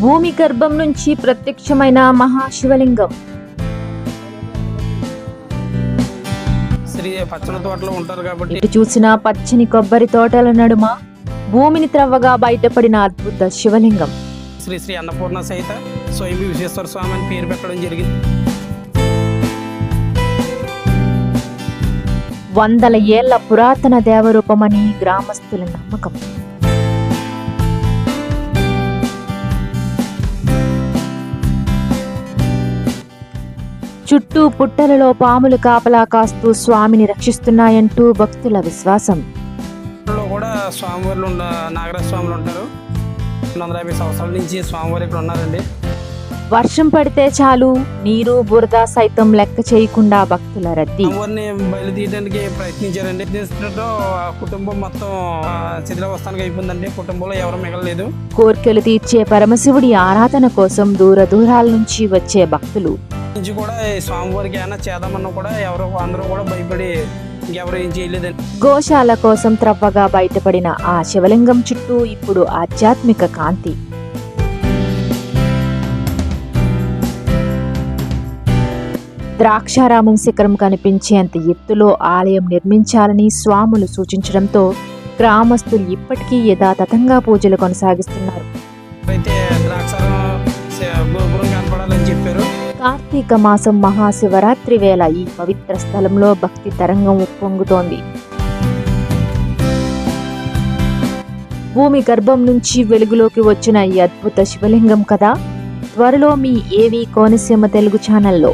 భూమి గర్భం నుంచి ప్రత్యక్షమైన మహాశివలింగం. ఇటు చూసిన పచ్చని కొబ్బరి తోటల నడుమ భూమిని త్రవ్వగా బయటపడిన అద్భుత శివలింగం. శ్రీ శ్రీ అన్నపూర్ణ సహిత స్వయం విశ్వేశ్వర స్వామి అని పేరు పెట్టడం జరిగింది. వందల ఏళ్ళ పురాతన దేవరూపమని గ్రామస్తుల నమ్మకం. చుట్టూ పుట్టలలో పాములు కాపలా కాస్తూ స్వామిని రక్షిస్తున్నాయంటూ భక్తుల విశ్వాసం. కూడా స్వామివార్లు ఉన్న నాగరాజ స్వాములు ఉంటారు. వందల యాభై సంవత్సరాల నుంచి స్వామివారు ఇక్కడ ఉన్నారండి. వర్షం పడితే చాలు నీరు బురద సైతం లెక్క చేయకుండా భక్తుల రద్దీ. బయలుదేయడానికి ప్రయత్నించారండి. ఆ కుటుంబం మొత్తం శిథిలావస్థానికి అయిపోయిందండి. కుటుంబంలో ఎవరు మిగలలేదు. కోర్కెలు తీర్చే పరమశివుడి ఆరాధన కోసం దూర దూరాల నుంచి వచ్చే భక్తులు. నుంచి కూడా స్వామివారికి ఏమైనా చేద్దామన్నా కూడా ఎవరు అందరూ కూడా భయపడి ఇంకెవరు ఏం చేయలేదండి గోశాల కోసం త్రవ్వగా బయటపడిన ఆ శివలింగం చుట్టూ ఇప్పుడు ఆధ్యాత్మిక కాంతి. ద్రాక్షారామం శిఖరం కనిపించేంత ఎత్తులో ఆలయం నిర్మించాలని స్వాములు సూచించడంతో గ్రామస్తులు ఇప్పటికీ యథాతథంగా పూజలు కొనసాగిస్తున్నారు. అయితే ద్రాక్షారం శ- గోపురం కనపడాలని చెప్పారు కార్తీక మాసం మహాశివరాత్రి వేళ ఈ పవిత్ర స్థలంలో భక్తి తరంగం ఉప్పొంగుతోంది. భూమి గర్భం నుంచి వెలుగులోకి వచ్చిన ఈ అద్భుత శివలింగం కదా త్వరలో మీ ఏవి కోనసీమ తెలుగు ఛానల్లో.